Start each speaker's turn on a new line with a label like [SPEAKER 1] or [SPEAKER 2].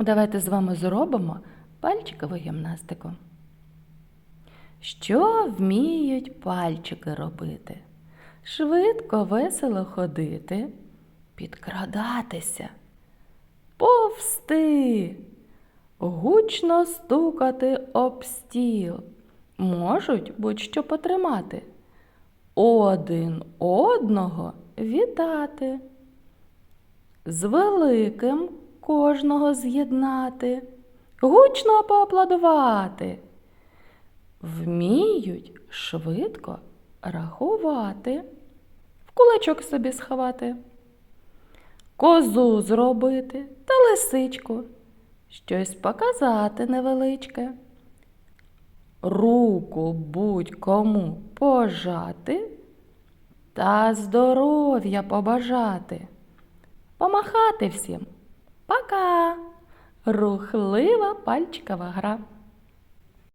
[SPEAKER 1] Давайте з вами зробимо пальчикову гімнастику. Що вміють пальчики робити? Швидко, весело ходити, підкрадатися, повсти, гучно стукати об стіл, можуть будь-що потримати, один одного вітати, з великим кожного з'єднати, гучно поаплодувати. Вміють швидко рахувати, в кулачок собі сховати, козу зробити та лисичку, щось показати невеличке, руку будь-кому пожати та здоров'я побажати, помахати всім. Пока! Рухлива пальчикова гра.